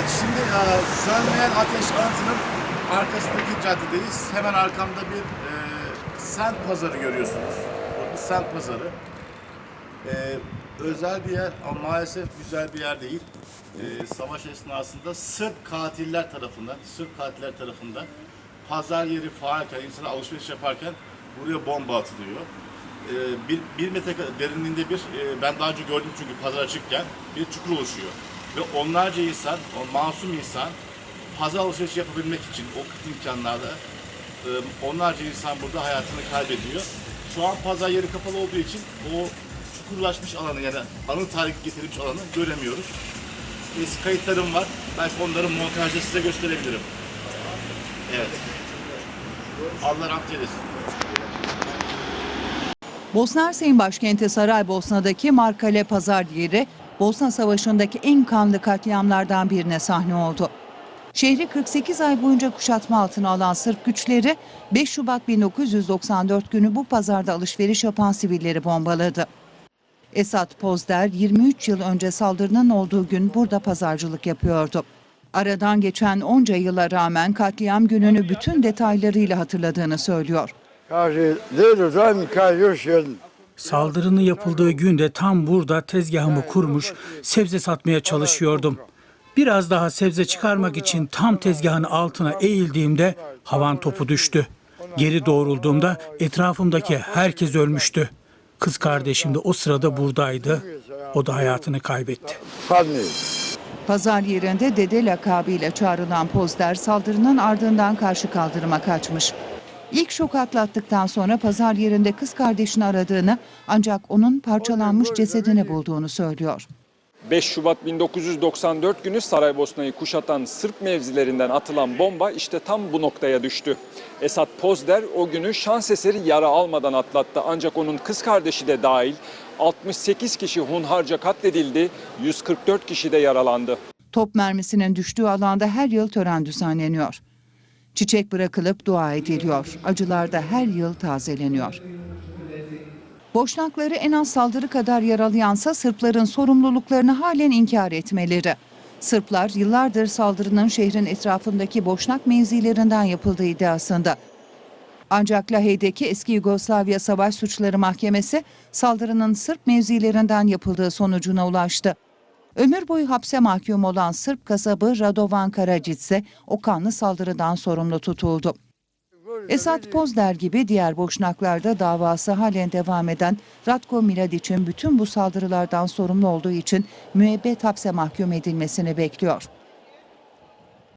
Evet, şimdi e, Sönmeyen Ateş Anıtı'nın arkasındaki caddedeyiz. Hemen arkamda bir e, sent pazarı görüyorsunuz. Bir sent pazarı. E, özel bir yer ama maalesef güzel bir yer değil. E, savaş esnasında Sırp katiller tarafından, Sırp katiller tarafından pazar yeri faalken, insana alışveriş yaparken buraya bomba atılıyor. E, bir, bir metre derinliğinde bir, e, ben daha önce gördüm çünkü pazar açıkken, bir çukur oluşuyor. Ve onlarca insan, o masum insan pazar alışveriş yapabilmek için o kıt imkanlarda e, onlarca insan burada hayatını kaybediyor. Şu an pazar yeri kapalı olduğu için o çukurlaşmış alanı yani anı tarihi getirilmiş alanı göremiyoruz. Eski kayıtlarım var. Belki onların montajda size gösterebilirim. Evet. Allah rahmet eylesin. Bosna Hersey'in başkenti Saraybosna'daki Markale Pazar yeri Bosna Savaşı'ndaki en kanlı katliamlardan birine sahne oldu. Şehri 48 ay boyunca kuşatma altına alan Sırp güçleri 5 Şubat 1994 günü bu pazarda alışveriş yapan sivilleri bombaladı. Esat Pozder 23 yıl önce saldırının olduğu gün burada pazarcılık yapıyordu. Aradan geçen onca yıla rağmen katliam gününü bütün detaylarıyla hatırladığını söylüyor. Saldırının yapıldığı günde tam burada tezgahımı kurmuş sebze satmaya çalışıyordum. Biraz daha sebze çıkarmak için tam tezgahın altına eğildiğimde havan topu düştü. Geri doğrulduğumda etrafımdaki herkes ölmüştü. Kız kardeşim de o sırada buradaydı. O da hayatını kaybetti. Pazar yerinde dede lakabıyla çağrılan Pozder saldırının ardından karşı kaldırıma kaçmış. İlk şok atlattıktan sonra pazar yerinde kız kardeşini aradığını ancak onun parçalanmış cesedini bulduğunu söylüyor. 5 Şubat 1994 günü Saraybosna'yı kuşatan Sırp mevzilerinden atılan bomba işte tam bu noktaya düştü. Esat Pozder o günü şans eseri yara almadan atlattı ancak onun kız kardeşi de dahil 68 kişi hunharca katledildi, 144 kişi de yaralandı. Top mermisinin düştüğü alanda her yıl tören düzenleniyor. Çiçek bırakılıp dua ediliyor. Acılar da her yıl tazeleniyor. Boşnakları en az saldırı kadar yaralayansa Sırpların sorumluluklarını halen inkar etmeleri. Sırplar yıllardır saldırının şehrin etrafındaki boşnak mevzilerinden yapıldığı iddiasında. Ancak Lahey'deki eski Yugoslavya Savaş Suçları Mahkemesi saldırının Sırp mevzilerinden yapıldığı sonucuna ulaştı. Ömür boyu hapse mahkum olan Sırp kasabı Radovan Karadzic ise o kanlı saldırıdan sorumlu tutuldu. Esat Pozder gibi diğer boşnaklarda davası halen devam eden Ratko Mladic'in bütün bu saldırılardan sorumlu olduğu için müebbet hapse mahkum edilmesini bekliyor.